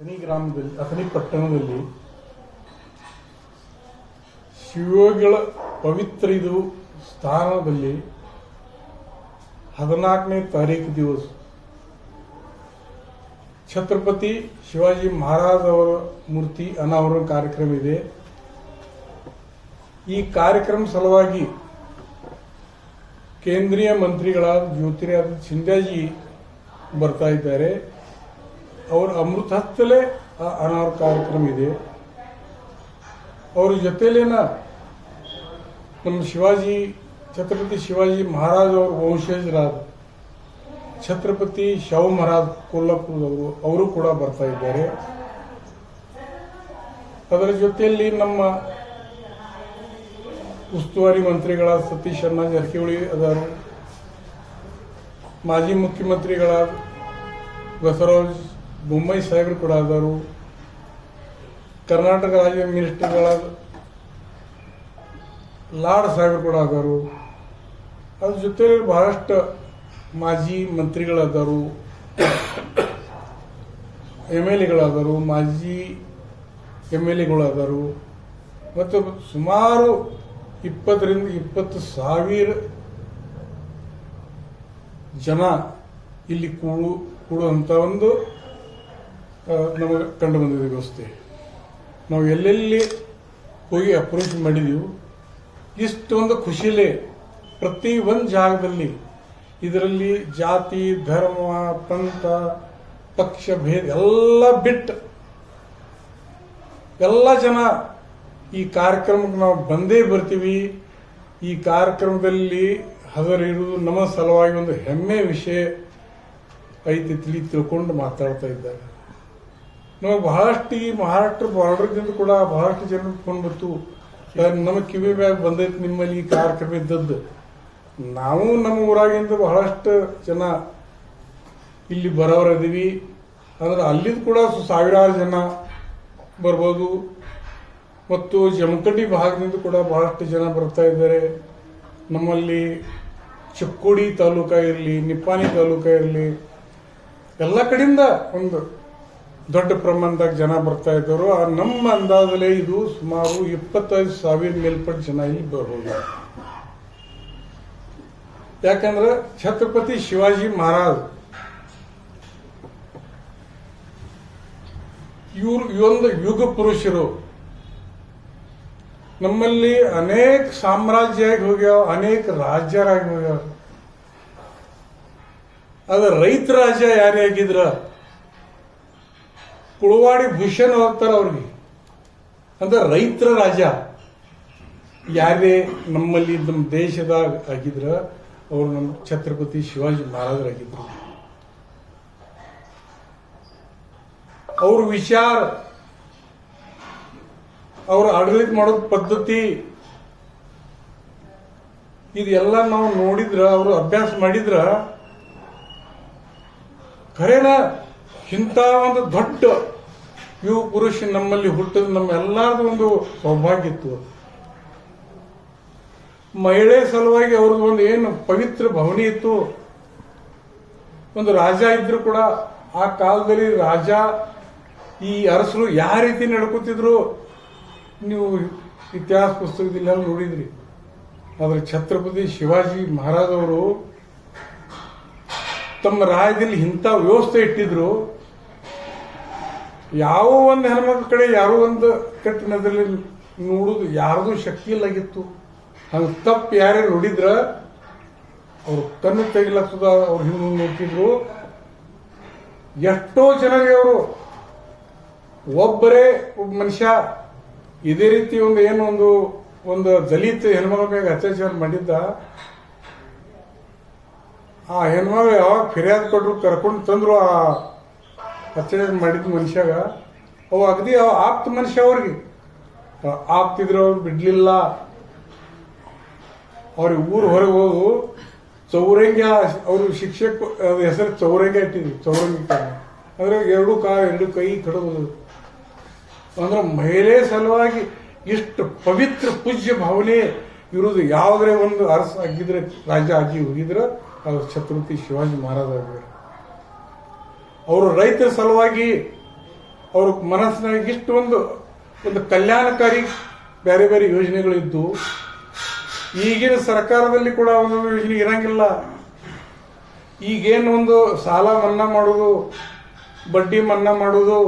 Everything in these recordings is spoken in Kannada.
ಅಥಣಿ ಗ್ರಾಮದಲ್ಲಿ ಅಥಣಿ ಪಟ್ಟಣದಲ್ಲಿ ಶಿವಗಳ ಪವಿತ್ರ ಇದು ಸ್ಥಾನದಲ್ಲಿ ಹದಿನಾಲ್ಕನೇ ತಾರೀಕು ದಿವಸ. ಛತ್ರಪತಿ ಶಿವಾಜಿ ಮಹಾರಾಜ್ ಅವರ ಮೂರ್ತಿ ಅನಾವರಣ ಕಾರ್ಯಕ್ರಮ ಇದೆ. ಈ ಕಾರ್ಯಕ್ರಮ ಸಲುವಾಗಿ ಕೇಂದ್ರೀಯ ಮಂತ್ರಿಗಳಾದ ಜ್ಯೋತಿರಾದ ಸಿಂಧ್ಯಾಜಿ ಬರ್ತಾ ಇದ್ದಾರೆ. ಅವರ ಅಮೃತ ಹತ್ತಲೇ ಆ ಅನಾವರಣ ಕಾರ್ಯಕ್ರಮ ಇದೆ. ಅವ್ರ ಜೊತೆಲೇನ ನಮ್ಮ ಶಿವಾಜಿ, ಛತ್ರಪತಿ ಶಿವಾಜಿ ಮಹಾರಾಜ್ ಅವರು ವಂಶಜರಾದ ಛತ್ರಪತಿ ಶಾಹು ಮಹಾರಾಜ್ ಕೊಲ್ಲಾಪುರದವರು, ಅವರು ಕೂಡ ಬರ್ತಾ ಇದ್ದಾರೆ. ಅದರ ಜೊತೆಯಲ್ಲಿ ನಮ್ಮ ಉಸ್ತುವಾರಿ ಮಂತ್ರಿಗಳಾದ ಸತೀಶ್ ಅಣ್ಣ ಜಾರಕಿಹೊಳಿ ಅದಾರು. ಮಾಜಿ ಮುಖ್ಯಮಂತ್ರಿಗಳಾದ ಬಸವರಾಜ್ ಬೊಮ್ಮಾಯಿ ಸಾಹೇಬರು ಕೂಡ ಅದಾರು ಕರ್ನಾಟಕ ರಾಜ್ಯ ಮಿನಿಸ್ಟರ್ಗಳಾದ ಲಾಡ್ ಸಾಹೇಬರು ಕೂಡ ಅದಾರು ಅದ್ರ ಜೊತೆ ಬಹಳಷ್ಟು ಮಾಜಿ ಮಂತ್ರಿಗಳಾದರು ಎಂ ಎಲ್ ಎಗಳಾದರು ಮಾಜಿ ಎಂ ಎಲ್ ಎಗಳಾದರು ಮತ್ತು ಸುಮಾರು ಇಪ್ಪತ್ತರಿಂದ ಇಪ್ಪತ್ತು ಸಾವಿರ ಜನ ಇಲ್ಲಿ ಕೂಡು, ಕೂಡುವಂಥ ಒಂದು ನಮಗೆ ಕಂಡು ಬಂದಿದೆ ವ್ಯವಸ್ಥೆ. ನಾವು ಎಲ್ಲೆಲ್ಲಿ ಹೋಗಿ ಅಪ್ರೋಚ್ ಮಾಡಿದೀವಿ, ಇಷ್ಟೊಂದು ಖುಷಿಲೇ ಪ್ರತಿ ಒಂದು ಜಾಗದಲ್ಲಿ ಇದರಲ್ಲಿ ಜಾತಿ, ಧರ್ಮ, ಪಂಥ, ಪಕ್ಷ ಭೇದ ಎಲ್ಲ ಬಿಟ್ಟು ಎಲ್ಲ ಜನ ಈ ಕಾರ್ಯಕ್ರಮಕ್ಕೆ ನಾವು ಬಂದೇ ಬರ್ತೀವಿ. ಈ ಕಾರ್ಯಕ್ರಮದಲ್ಲಿ ಹದರಿರುವುದು ನಮ್ಮ ಸಲುವಾಗಿ ಒಂದು ಹೆಮ್ಮೆ ವಿಷಯ ಐತಿ ತಿಳಿ ತಿಳ್ಕೊಂಡು ಮಾತಾಡ್ತಾ ಇದ್ದಾರೆ. ನಮಗೆ ಬಹಳಷ್ಟು ಈ ಮಹಾರಾಷ್ಟ್ರ ಬಾರ್ಡರ್ದಿಂದ ಕೂಡ ಬಹಳಷ್ಟು ಜನ ಫೋನ್ ಬಂತು. ನಮ್ಮ ಕಿವಿ ಬ್ಯಾಗ್ ಬಂದೈತೆ ನಿಮ್ಮಲ್ಲಿ ಈ ಕಾರ್ಯಕ್ರಮ ಇದ್ದದ್ದು. ನಾವು ನಮ್ಮ ಊರಾಗಿಂದ ಬಹಳಷ್ಟು ಜನ ಇಲ್ಲಿ ಬರೋರದೀವಿ ಅಂದ್ರೆ ಅಲ್ಲಿಂದ ಕೂಡ ಸಾವಿರಾರು ಜನ ಬರ್ಬೋದು. ಮತ್ತು ಜಮಖಂಡಿ ಭಾಗದಿಂದ ಕೂಡ ಬಹಳಷ್ಟು ಜನ ಬರ್ತಾ ಇದ್ದಾರೆ. ನಮ್ಮಲ್ಲಿ ಚಿಕ್ಕೋಡಿ ತಾಲೂಕ ಇರಲಿ, ನಿಪ್ಪಾಣಿ ತಾಲೂಕ ಇರಲಿ, ಎಲ್ಲ ಕಡೆಯಿಂದ ಒಂದು ದೊಡ್ಡ ಪ್ರಮಾಣದಾಗ ಜನ ಬರ್ತಾ ಇದ್ದರು. ಆ ನಮ್ಮ ಅಂದಾಜಲ್ಲೇ ಇದು ಸುಮಾರು ಇಪ್ಪತ್ತೈದು ಸಾವಿರ ಮೇಲ್ಪಟ್ಟು ಜನ ಇಲ್ಲಿ ಬರ್ಬೋದು. ಯಾಕಂದ್ರೆ ಛತ್ರಪತಿ ಶಿವಾಜಿ ಮಹಾರಾಜ್, ಇವರು ಇವೊಂದು ಯುಗ ಪುರುಷರು. ನಮ್ಮಲ್ಲಿ ಅನೇಕ ಸಾಮ್ರಾಜ್ಯ ಆಗಿ ಹೋಗ್ಯಾವ, ಅನೇಕ ರಾಜ್ಯರಾಗಿ ಹೋಗ್ಯಾವ. ಅದ ರೈತ ರಾಜ್ಯ ಯಾರೇ ಆಗಿದ್ರ ಕುಳವಾಡಿ ಭೂಷಣ್ ಹೋಗ್ತಾರ ಅವ್ರಿಗೆ. ಅಂದ್ರೆ ರೈತರ ರಾಜ. ಯಾರೇ ನಮ್ಮಲ್ಲಿ ನಮ್ಮ ದೇಶದಾಗ ಆಗಿದ್ರ, ಅವರು ನಮ್ಮ ಛತ್ರಪತಿ ಶಿವಾಜಿ ಮಹಾರಾಜರಾಗಿದ್ರು ಅವ್ರ ವಿಚಾರ, ಅವ್ರ ಆಡಳಿತ ಮಾಡೋದ್ ಪದ್ಧತಿ, ಇದೆಲ್ಲ ನಾವು ನೋಡಿದ್ರ, ಅವರು ಅಭ್ಯಾಸ ಮಾಡಿದ್ರ, ಖರೇನ ಇಂಥ ಒಂದು ದೊಡ್ಡ ಯುವ ಪುರುಷ ನಮ್ಮಲ್ಲಿ ಹುಟ್ಟಿದ, ನಮ್ಮ ಒಂದು ಸೌಭಾಗ್ಯ ಇತ್ತು. ಮಹಿಳೆ ಸಲುವಾಗಿ ಅವ್ರದ್ದು ಒಂದು ಏನು ಪವಿತ್ರ ಭವನಿ ಇತ್ತು. ಒಂದು ರಾಜ ಇದ್ರು ಕೂಡ ಆ ಕಾಲದಲ್ಲಿ ರಾಜ, ಈ ಅರಸರು ಯಾವ ರೀತಿ ನಡ್ಕೋತಿದ್ರು, ನೀವು ಇತಿಹಾಸ ಪುಸ್ತಕದಲ್ಲಿ ನೋಡಿದ್ರಿ. ಆದ್ರೆ ಛತ್ರಪತಿ ಶಿವಾಜಿ ಮಹಾರಾಜ್ ಅವರು ತಮ್ಮ ರಾಜ್ಯದಲ್ಲಿ ಇಂಥ ವ್ಯವಸ್ಥೆ ಇಟ್ಟಿದ್ರು. ಯಾವ ಒಂದು ಹೆಣ್ಮಕ್ಳ ಕಡೆ ಯಾರೋ ಒಂದು ಕೆಟ್ಟ ಕೆಟ್ಟನದಲ್ಲಿ ನೋಡುದು, ಯಾರ್ದು ಶಕ್ತಿ ಇಲ್ಲಾಗಿತ್ತು. ಹಂಗೆ ತಪ್ಪು ಯಾರೇ ನೋಡಿದ್ರ, ಅವ್ರು ಕಣ್ಣು ತೆಗಿಲತ್ತದ ಅವ್ರು ಹಿಂದೆ ನೋಡ್ತಿದ್ರು. ಎಷ್ಟೋ ಜನರಿಗೆ ಅವರು, ಒಬ್ಬರೇ ಒಬ್ಬ ಮನುಷ್ಯ, ಇದೇ ರೀತಿ ಒಂದು ಏನು ಒಂದು ಒಂದು ದಲಿತ ಹೆಣ್ಮಗಳ ಮೇಲೆ ಅತ್ಯಾಚಾರ ಮಾಡಿದ್ದ, ಆ ಹೆಣ್ಮಗಳು ಯಾವಾಗ ಫಿರ್ಯಾದ್ ಕೊಟ್ಟರು ಕರ್ಕೊಂಡು ತಂದ್ರು, ಆ ಅತ್ಯಾಚಾರ ಮಾಡಿದ ಮನುಷ್ಯಾಗ, ಅವು ಅಗದಿ ಆಪ್ತ ಮನುಷ್ಯ ಅವ್ರಿಗೆ. ಆ- ಆಪ್ತಿದ್ರು ಅವ್ರು ಬಿಡ್ಲಿಲ್ಲ. ಅವ್ರಿಗೆ ಊರು ಹೊರಗೆ ಹೋಗು ಚೌರಂಗ್ಯ ಅವರು ಶಿಕ್ಷಕ ಹೆಸರು ಚೌರಂಗಿ ಇಟ್ಟಿದ್ವಿ, ಚೌರಂಗಿ ಅಂದ್ರೆ ಎರಡು ಕಾ ಎರಡು ಕೈ ಕಡಬಹುದು ಅಂದ್ರೆ ಮಹಿಳೆ ಸಲುವಾಗಿ ಇಷ್ಟು ಪವಿತ್ರ ಪೂಜ್ಯ ಭಾವನೆ ಇರುವುದು ಯಾವುದೇ ಒಂದು ಅರಸ ಆಗಿದ್ರೆ ರಾಜ ಆಗಿ ಹೋಗಿದ್ರೆ ಅದು ಛತ್ರಪತಿ ಶಿವಾಜಿ ಮಹಾರಾಜ ಆಗಿದ್ರು ಅವರು ರೈತರ ಸಲುವಾಗಿ ಅವ್ರ ಮನಸ್ಸಿನಾಗ ಇಷ್ಟು ಒಂದು ಒಂದು ಕಲ್ಯಾಣಕಾರಿ ಬೇರೆ ಬೇರೆ ಯೋಜನೆಗಳಿದ್ದು ಈಗಿನ ಸರ್ಕಾರದಲ್ಲಿ ಕೂಡ ಒಂದೊಂದು ಯೋಜನೆ ಇರಂಗಿಲ್ಲ. ಈಗೇನು ಒಂದು ಸಾಲ ಮನ್ನಾ ಮಾಡೋದು, ಬಡ್ಡಿ ಮನ್ನಾ ಮಾಡೋದು,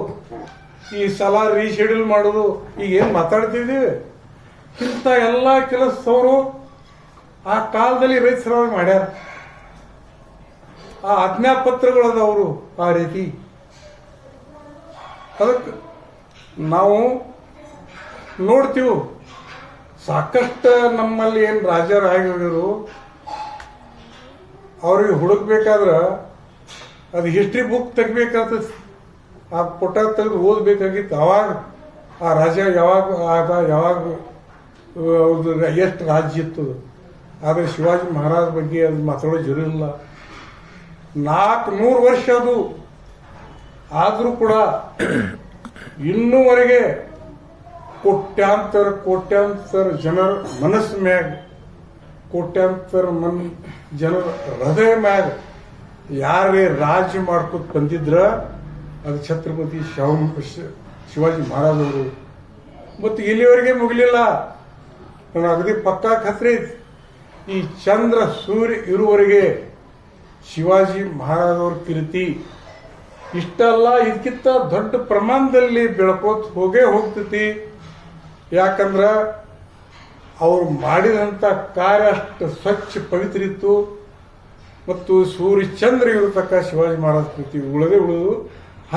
ಈ ಸಾಲ ರೀಶೆಡ್ಯೂಲ್ ಮಾಡೋದು ಈಗ ಏನು ಮಾತಾಡ್ತಿದ್ದೀವಿ? ಇಂಥ ಎಲ್ಲ ಕೆಲಸದವರು ಆ ಕಾಲದಲ್ಲಿ ರೈತ ಮಾಡ್ಯಾರ. ಆ ಆಜ್ಞಾಪತ್ರಗಳದವರು ಆ ರೀತಿ. ಅದಕ್ಕೆ ನಾವು ನೋಡ್ತೀವಿ, ಸಾಕಷ್ಟು ನಮ್ಮಲ್ಲಿ ಏನು ರಾಜರು ಆಗಿರೋರು ಅವ್ರಿಗೆ ಹುಡುಕ್ಬೇಕಾದ್ರೆ ಅದು ಹಿಸ್ಟ್ರಿ ಬುಕ್ ತೆಗಿಬೇಕಾದ ಆ ಪುಟ ತೆಗೆದು ಓದಬೇಕಾಗಿತ್ತು. ಅವಾಗ ಆ ರಾಜ ಯಾವಾಗ ಆದ ಯಾವಾಗ ಎಷ್ಟು ರಾಜ್ಯ ಇತ್ತು ಆದರೆ ಶಿವಾಜಿ ಮಹಾರಾಜ ಬಗ್ಗೆ ಅದು ಮಾತಾಡೋ ಜರುರಿಲ್ಲ ನಾಲ್ಕು ನೂರು ವರ್ಷ ಅದು. ಆದರೂ ಕೂಡ ಇನ್ನೂವರೆಗೆ ಕೋಟ್ಯಾಂತರ ಕೋಟ್ಯಾಂತರ ಜನರ ಮನಸ್ಸು ಮ್ಯಾಗ, ಕೋಟ್ಯಾಂತರ ಮನ್, ಜನರ ಹೃದಯ ಮ್ಯಾಗ ಯಾರೇ ರಾಜ್ಯ ಮಾಡ್ಕೊತ ಬಂದಿದ್ರ, ಅದು ಛತ್ರಪತಿ ಶಿವ, ಶಿವಾಜಿ ಮಹಾರಾಜ್ ಅವರು ಮತ್ತು ಇಲ್ಲಿವರೆಗೆ ಮುಗಿಲಿಲ್ಲ. ನಾನು ಅಗದಿ ಪಕ್ಕಾ ಖತ್ರಿ. ಈ ಚಂದ್ರ, ಸೂರ್ಯ ಇರುವವರೆಗೆ ಶಿವಾಜಿ ಮಹಾರಾಜವ್ರ ಕೀರ್ತಿ ಇಷ್ಟಲ್ಲ ಇದಕ್ಕಿಂತ ದೊಡ್ಡ ಪ್ರಮಾಣದಲ್ಲಿ ಬೆಳ್ಕೋತ ಹೋಗೇ ಹೋಗ್ತೈತಿ. ಯಾಕಂದ್ರ ಅವ್ರು ಮಾಡಿದಂಥ ಕಾರ್ಯ ಅಷ್ಟು ಸ್ವಚ್ಛ ಪವಿತ್ರ ಇತ್ತು. ಮತ್ತು ಸೂರ್ಯ ಚಂದ್ರ ಇರತಕ್ಕ ಶಿವಾಜಿ ಮಹಾರಾಜ ಕೃತಿ ಉಳದೇ ಉಳಿದು.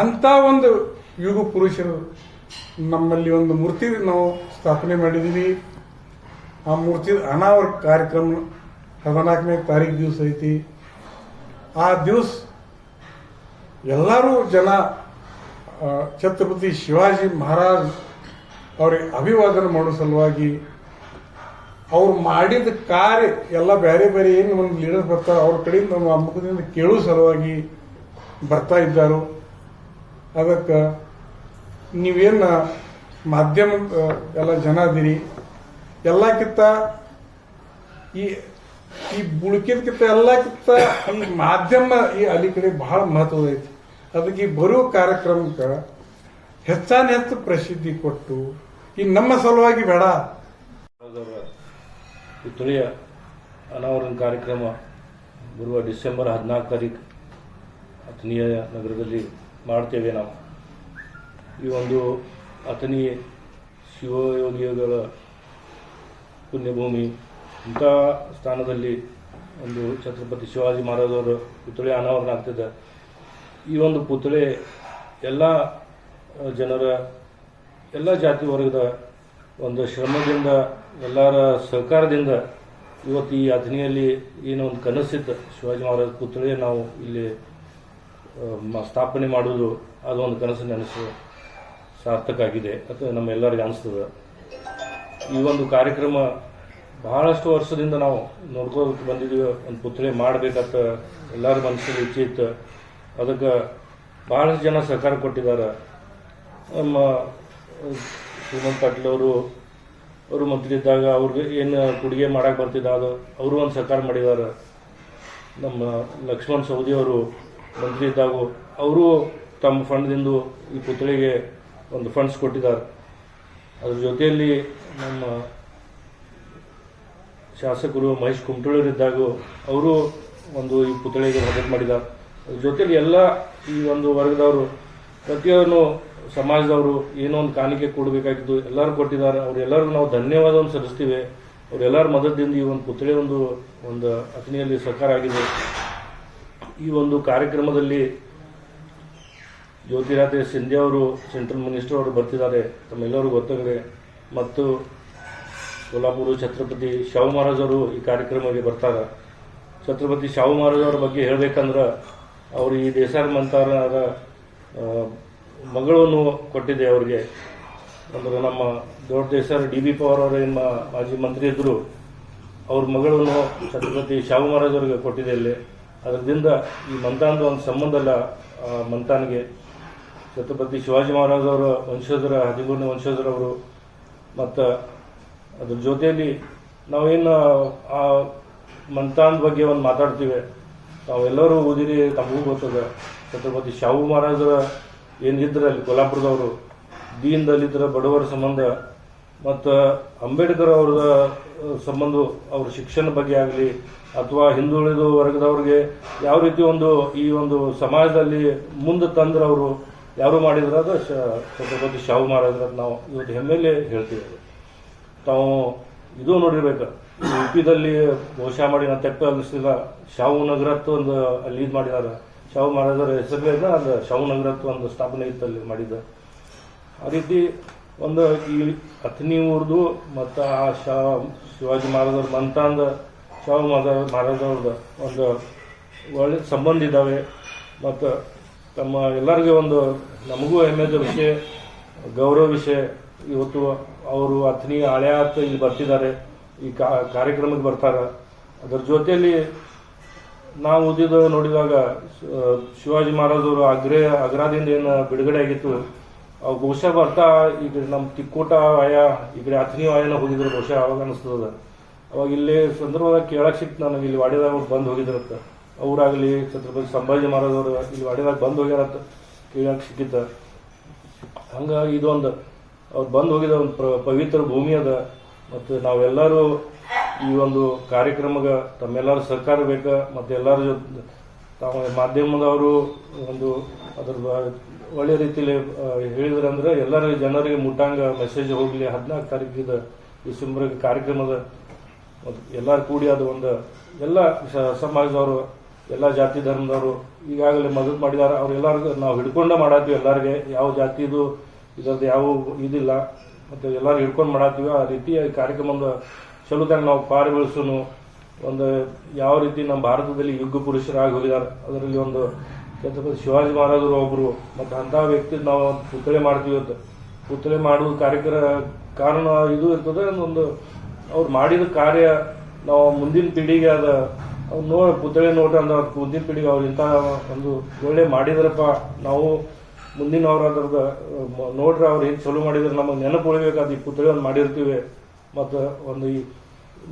ಅಂಥ ಒಂದು ಯುಗ ಪುರುಷರು ನಮ್ಮಲ್ಲಿ ಒಂದು ಮೂರ್ತಿ ನಾವು ಸ್ಥಾಪನೆ ಮಾಡಿದ್ದೀವಿ ಆ ಮೂರ್ತಿ ಅನಾವರ ಕಾರ್ಯಕ್ರಮ ಹದಿನಾಲ್ಕನೇ ತಾರೀಕು ದಿವಸ ಐತಿ. ಆ ದಿವಸ ಎಲ್ಲರೂ ಜನ ಆ, ಛತ್ರಪತಿ ಶಿವಾಜಿ ಮಹಾರಾಜ್ ಅವ್ರಿಗೆ ಅಭಿವಾದನ ಮಾಡೋ ಸಲುವಾಗಿ ಅವ್ರು ಮಾಡಿದ ಕಾರ್ಯ ಎಲ್ಲ ಬೇರೆ ಬೇರೆ ಏನು ಒಂದು ಲೀಡರ್ ಬರ್ತಾರೆ ಅವ್ರ ಕಡೆಯಿಂದ ನಮ್ಮ ಮುಖದಿಂದ ಕೇಳೋ ಸಲುವಾಗಿ ಬರ್ತಾ ಇದ್ದಾರು. ಅದಕ್ಕೆ ನೀವೇನು ಮಾಧ್ಯಮ ಎಲ್ಲ ಜನ ಅದೀರಿ. ಎಲ್ಲಕ್ಕಿಂತ ಈ ಈ ಬುಳ್ಕಿದ್ಕಿಂತ ಎಲ್ಲಕ್ಕಿಂತ ಮಾಧ್ಯಮ ಈ ಅಲಿಕಡೆ ಕಡೆ ಬಹಳ ಮಹತ್ವದ ಐತಿ. ಅದಕ್ಕೆ ಈ ಬರುವ ಕಾರ್ಯಕ್ರಮಕ್ಕೆ ಹೆಚ್ಚಾನ ಹೆಚ್ಚು ಪ್ರಸಿದ್ಧಿ ಕೊಟ್ಟು ಈ ನಮ್ಮ ಸಲುವಾಗಿ ಬೇಡ. ಪುತ್ರಿಯ ಅನಾವರಣ ಕಾರ್ಯಕ್ರಮ ಬರುವ ಡಿಸೆಂಬರ್ ಹದಿನಾಲ್ಕು ತಾರೀಕು ಅಥಣಿಯ ನಗರದಲ್ಲಿ ಮಾಡ್ತೇವೆ ನಾವು. ಈ ಒಂದು ಅಥಣಿ ಶಿವಯೋಗಿಗಳ ಪುಣ್ಯಭೂಮಿ ಇಂಥ ಸ್ಥಾನದಲ್ಲಿ ಒಂದು ಛತ್ರಪತಿ ಶಿವಾಜಿ ಮಹಾರಾಜವರು ಪುತ್ಳಿ ಅನಾವರಣ ಆಗ್ತಿದೆ ಈ ಒಂದು ಪುತ್ಳಿ ಎಲ್ಲ ಜನರ, ಎಲ್ಲ ಜಾತಿ ವರ್ಗದ ಒಂದು ಶ್ರಮದಿಂದ, ಎಲ್ಲರ ಸಹಕಾರದಿಂದ ಇವತ್ತು ಈ ಅಥಣಿಯಲ್ಲಿ ಏನೋ ಒಂದು ಕನಸಿತ್ತು ಶಿವಾಜಿ ಮಹಾರಾಜ ಪುತ್ಳಿ ನಾವು ಇಲ್ಲಿ ಸ್ಥಾಪನೆ ಮಾಡುವುದು ಅದು ಒಂದು ಕನಸು ನೆನಸು ಸಾರ್ಥಕ ಆಗಿದೆ. ಅಥವಾ ನಮ್ಮೆಲ್ಲರಿಗೆ ಅನಿಸ್ತದೆ. ಈ ಒಂದು ಕಾರ್ಯಕ್ರಮ ಬಹಳಷ್ಟು ವರ್ಷದಿಂದ ನಾವು ನೋಡ್ಕೋತ ಬಂದಿದ್ದೀವಿ ಒಂದು ಪುತ್ಳಿ ಮಾಡಬೇಕಂತ ಎಲ್ಲರ ಮನಸ್ಸಲ್ಲಿ ಇಚ್ಛೆ ಇತ್ತು. ಅದಕ್ಕೆ ಭಾಳಷ್ಟು ಜನ ಸಹಕಾರ ಕೊಟ್ಟಿದ್ದಾರೆ. ನಮ್ಮ ಶ್ರೀಮಂತ ಪಾಟೀಲ್ ಅವರು ಅವರು ಮಂತ್ರಿ ಇದ್ದಾಗ ಅವ್ರಿಗೆ ಏನು ಕೊಡುಗೆ ಮಾಡಕ್ಕೆ ಬರ್ತಿದ್ದ, ಅದು ಅವರು ಒಂದು ಸಹಕಾರ ಮಾಡಿದ್ದಾರೆ. ನಮ್ಮ ಲಕ್ಷ್ಮಣ್ ಸೌದಿ ಅವರು ಮಂತ್ರಿ ಇದ್ದಾಗ ಅವರು ತಮ್ಮ ಫಂಡ್ದಿಂದ ಈ ಪುತ್ಳಿಗೆ ಒಂದು ಫಂಡ್ಸ್ ಕೊಟ್ಟಿದ್ದಾರೆ. ಅದ್ರ ಜೊತೆಯಲ್ಲಿ ನಮ್ಮ ಶಾಸಕರು ಮಹೇಶ್ ಕುಮಟೂಳರಿದ್ದಾಗ ಅವರು ಒಂದು ಈ ಪುತ್ಳಿಗೆ ಮದತ್ ಮಾಡಿದ. ಜೊತೆಲಿ ಎಲ್ಲ ಈ ಒಂದು ವರ್ಗದವರು, ಪ್ರತಿಯೊಂದು ಸಮಾಜದವರು ಏನೋ ಒಂದು ಕಾಣಿಕೆ ಕೊಡಬೇಕಾಗಿದ್ದು ಎಲ್ಲರೂ ಕೊಟ್ಟಿದ್ದಾರೆ. ಅವರೆಲ್ಲರಿಗೂ ನಾವು ಧನ್ಯವಾದವನ್ನು ಸಲ್ಲಿಸ್ತೀವಿ. ಅವರೆಲ್ಲರ ಮದದಿಂದ ಈ ಒಂದು ಪುತ್ಳಿ ಒಂದು ಒಂದು ಅಥಣಿಯಲ್ಲಿ ಸಹಕಾರ ಆಗಿದೆ. ಈ ಒಂದು ಕಾರ್ಯಕ್ರಮದಲ್ಲಿ ಜ್ಯೋತಿರಾಧೆ ಸಿಂಧ್ಯಾ ಅವರು, ಸೆಂಟ್ರಲ್ ಮಿನಿಸ್ಟರ್ ಅವರು ಬರ್ತಿದ್ದಾರೆ. ತಮ್ಮೆಲ್ಲರಿಗೂ ಗೊತ್ತಾಗಿದೆ. ಮತ್ತು ಸೋಲಾಪುರ ಛತ್ರಪತಿ ಶಾಹು ಮಹಾರಾಜರು ಈ ಕಾರ್ಯಕ್ರಮಕ್ಕೆ ಬರ್ತಾರೆ ಛತ್ರಪತಿ ಶಾಹು ಮಹಾರಾಜವ್ರ ಬಗ್ಗೆ ಹೇಳಬೇಕಂದ್ರೆ ಅವರು ಈ ದೇಸಾರ್ ಮಂತಾರರ ಆ, ಮಗಳನ್ನು ಕೊಟ್ಟಿದೆ ಅವರಿಗೆ. ಅಂದ್ರೆ ನಮ್ಮ ದೊಡ್ಡ ದೇಸಾರ್ ಡಿ ಬಿ ಪವರ್ ಅವರು ನಿಮ್ಮ ಮಾಜಿ ಮಂತ್ರಿ ಇದ್ದರು ಅವ್ರ ಮಗಳನ್ನು ಛತ್ರಪತಿ ಶಾಹು ಮಹಾರಾಜವ್ರಿಗೆ ಕೊಟ್ಟಿದೆ ಇಲ್ಲಿ. ಅದರಿಂದ ಈ ಮಂತಾನದ ಒಂದು ಸಂಬಂಧ ಅಲ್ಲ ಮಂತಾನ್ಗೆ. ಛತ್ರಪತಿ ಶಿವಾಜಿ ಮಹಾರಾಜ್ ಅವರ ವಂಶೋಧರ ಹದಿಮೂರನೇ ವಂಶೋಧರವರು ಮತ್ತು ಅದ್ರ ಜೊತೆಯಲ್ಲಿ ನಾವೇನು ಆ ಮಂತಾನ್ ಬಗ್ಗೆ ಒಂದು ಮಾತಾಡ್ತೀವಿ ತಾವೆಲ್ಲರೂ ಓದಿರಿ, ತಮಗೂ ಗೊತ್ತದ ಛತ್ರಪತಿ ಶಾಹು ಮಹಾರಾಜರ ಏನಿದ್ರೆ ಅಲ್ಲಿ ಕೊಲ್ಲಾಪುರದವರು ದೀನ್ ದಲಿತರ ಬಡವರ ಸಂಬಂಧ, ಮತ್ತು ಅಂಬೇಡ್ಕರ್ ಅವರ ಸಂಬಂಧ, ಅವ್ರ ಶಿಕ್ಷಣ ಬಗ್ಗೆ ಆಗಲಿ, ಅಥವಾ ಹಿಂದುಳಿದ ವರ್ಗದವ್ರಿಗೆ ಯಾವ ರೀತಿ ಒಂದು ಈ ಒಂದು ಸಮಾಜದಲ್ಲಿ ಮುಂದೆ ತಂದ್ರೆ ಅವರು ಯಾರು ಮಾಡಿದ್ರ ಅದು ಛತ್ರಪತಿ ಶಾಹು ಮಹಾರಾಜರ ನಾವು ಇವತ್ತು ಹೆಮ್ಮೆಲೆ ಹೇಳ್ತೀವಿ. ತಾವು ಇದು ನೋಡಿರ್ಬೇಕು. ಯು ಪಿದಲ್ಲಿ ಬಹುಶಃ ಮಾಡಿ ನಾನು ತೆಪ್ಪ ಅನ್ನಿಸ್ತಿಲ್ಲ. ಶಾವು ನಗರತ್ತು ಒಂದು ಅಲ್ಲಿ ಇದು ಮಾಡಿದಾರೆ. ಶಾವು ಮಹಾರಾಜರ ಹೆಸರಿನ ಅದು ಶಾವು ನಗರತ್ತು ಒಂದು ಸ್ಥಾಪನೆ ಇತ್ತು ಅಲ್ಲಿ ಮಾಡಿದ್ದ. ಆ ರೀತಿ ಒಂದು ಈ ಅಥಣಿ ಊರ್ದು ಮತ್ತು ಆ ಶಾ ಶಿವಾಜಿ ಮಹಾರಾಜರ ಮಂತಾಂದ ಶಾವು ಮಹಾರಾಜ ಮಹಾರಾಜವ್ರದ್ದು ಒಂದು ಒಳ್ಳೆ ಸಂಬಂಧ ಇದ್ದಾವೆ. ಮತ್ತು ತಮ್ಮ ಎಲ್ಲರಿಗೂ ಒಂದು ನಮಗೂ ಹೆಮ್ಮೆದ ವಿಷಯ, ಗೌರವ ವಿಷಯ ಇವತ್ತು ಅವರು ಅಥಣಿ ಆತ ಇಲ್ಲಿ ಬರ್ತಿದ್ದಾರೆ, ಈ ಕಾರ್ಯಕ್ರಮಕ್ಕೆ ಬರ್ತಾರೆ. ಅದರ ಜೊತೆಯಲ್ಲಿ ನಾವು ಓದಿದ, ನೋಡಿದಾಗ ಶಿವಾಜಿ ಮಹಾರಾಜರು ಅಗ್ರೆ ಅಗ್ರಾದಿಂದ ಏನು ಬಿಡುಗಡೆ ಆಗಿತ್ತು ಅವು ಬಹುಶಃ ಬರ್ತಾ, ಈಗ ನಮ್ಮ ತಿಕ್ಕೋಟ ಆಯ, ಈ ಕಡೆ ಅಥಣಿ ಆಯನ ಹೋಗಿದ್ರು, ಬಹುಶಃ ಅವಾಗ ಅನಿಸ್ತದ ಅವಾಗ ಇಲ್ಲಿ ಸಂದರ್ಭದಾಗ ಕೇಳಕ್ ಸಿಕ್ತು ನನಗೆ, ಇಲ್ಲಿ ವಾಡಿದಾಗ ಬಂದು ಹೋಗಿದ್ರಂತ. ಅವರಾಗಲಿ, ಛತ್ರಪತಿ ಸಂಭಾಜಿ ಮಹಾರಾಜವರು ಇಲ್ಲಿ ವಾಡಿದಾಗ ಬಂದು ಹೋಗ್ಯಾರಂತ ಕೇಳಕ್ ಸಿಕ್ಕಿತ್ತ ಹಂಗಾಗಿ ಇದೊಂದು. ಅವ್ರು ಬಂದು ಹೋಗಿದ ಒಂದು ಪವಿತ್ರ ಭೂಮಿ ಅದ. ಮತ್ತು ನಾವೆಲ್ಲರೂ ಈ ಒಂದು ಕಾರ್ಯಕ್ರಮಕ್ಕೆ ತಮ್ಮೆಲ್ಲರ ಸಹಕಾರ ಬೇಕ, ಮತ್ತು ಎಲ್ಲರ ಜೊತೆ ತಾವು ಮಾಧ್ಯಮದವರು ಒಂದು ಅದ್ರ ಒಳ್ಳೆ ರೀತಿಯಲ್ಲಿ ಹೇಳಿದ್ರೆ ಅಂದ್ರೆ ಎಲ್ಲರ ಜನರಿಗೆ ಮುಟ್ಟಾಂಗ ಮೆಸೇಜ್ ಹೋಗಲಿ. ಹದಿನಾಲ್ಕು ತಾರೀಕಿದ ಡಿಸೆಂಬರ್ ಕಾರ್ಯಕ್ರಮದ ಎಲ್ಲರೂ ಕೂಡಿ ಅದು ಒಂದು ಎಲ್ಲ ಸಮಾಜದವರು, ಎಲ್ಲ ಜಾತಿ ಧರ್ಮದವರು ಈಗಾಗಲೇ ಮದತ್ ಮಾಡಿದ್ದಾರೆ ಅವ್ರೆಲ್ಲರಿಗೂ ನಾವು ಹಿಡ್ಕೊಂಡ ಮಾಡತ್ತೀವಿ ಎಲ್ಲರಿಗೆ. ಯಾವ ಜಾತಿದು ಇದರದ್ದು ಯಾವ ಇದಿಲ್ಲ. ಮತ್ತು ಎಲ್ಲರೂ ಹಿಡ್ಕೊಂಡು ಮಾಡತ್ತೀವಿ ಆ ರೀತಿ ಕಾರ್ಯಕ್ರಮ ಕಾರ್ಯಕ್ರಮದ ಚಲೋದಾಗ ನಾವು ಪಾಲ್ಗೊಳಿಸೋನು ಒಂದು ಯಾವ ರೀತಿ ನಮ್ಮ ಭಾರತದಲ್ಲಿ ಯುಗ ಪುರುಷರಾಗಿ ಹೋಗಿದ್ದಾರೆ. ಅದರಲ್ಲಿ ಒಂದು ಛತ್ರಪತಿ ಶಿವಾಜಿ ಮಹಾರಾಜರು ಒಬ್ಬರು ಮತ್ತು ಅಂತಹ ವ್ಯಕ್ತಿ ನಾವು ಪುತ್ತಳೆ ಮಾಡ್ತೀವಿ ಅಂತ. ಪುತ್ತಳೆ ಮಾಡುವ ಕಾರ್ಯಕ್ರ, ಕಾರಣ ಇದು ಇರ್ತದೆ, ಒಂದು ಅವ್ರು ಮಾಡಿದ ಕಾರ್ಯ ನಾವು ಮುಂದಿನ ಪೀಳಿಗೆ ಅದ ಅವ್ರು ಪುತ್ತಳೆ ಪುತ್ಥಳಿ ನೋಡ್ರಿ ಅಂದ್ರೆ ಮುಂದಿನ ಪೀಳಿಗೆ ಅವ್ರು ಇಂಥ ಒಂದು ಒಳ್ಳೆ ಮಾಡಿದ್ರಪ್ಪ, ನಾವು ಮುಂದಿನ ಅವ್ರ ಅದ್ರದ ನೋಡ್ರಿ ಅವ್ರು ಏನು ಚಲೋ ಮಾಡಿದ್ರೆ, ನಮಗೆ ನೆನಪು ಉಳಿಬೇಕಾದ ಈ ಪುತ್ಳಿ ಒಂದು ಮಾಡಿರ್ತೀವಿ. ಮತ್ತು ಒಂದು ಈ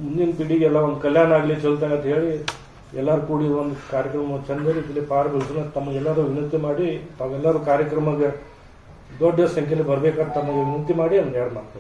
ಮುಂದಿನ ಪೀಳಿಗೆಲ್ಲ ಒಂದು ಕಲ್ಯಾಣ ಆಗಲಿ ಚಲೋತಾಗ ಅಂತ ಹೇಳಿ ಎಲ್ಲರೂ ಕೂಡಿ ಒಂದು ಕಾರ್ಯಕ್ರಮ ಚಂದ ರೀತಿಯಲ್ಲಿ ಪಾಲ್ಗೊಳಿಸೋಣ ತಮಗೆಲ್ಲರೂ ವಿನಂತಿ ಮಾಡಿ, ತಾವೆಲ್ಲರೂ ಕಾರ್ಯಕ್ರಮಕ್ಕೆ ದೊಡ್ಡ ಸಂಖ್ಯೆಯಲ್ಲಿ ಬರಬೇಕಂತ ತಮಗೆ ವಿನಂತಿ ಮಾಡಿ ಒಂದು ಎರಡು ಮಾತು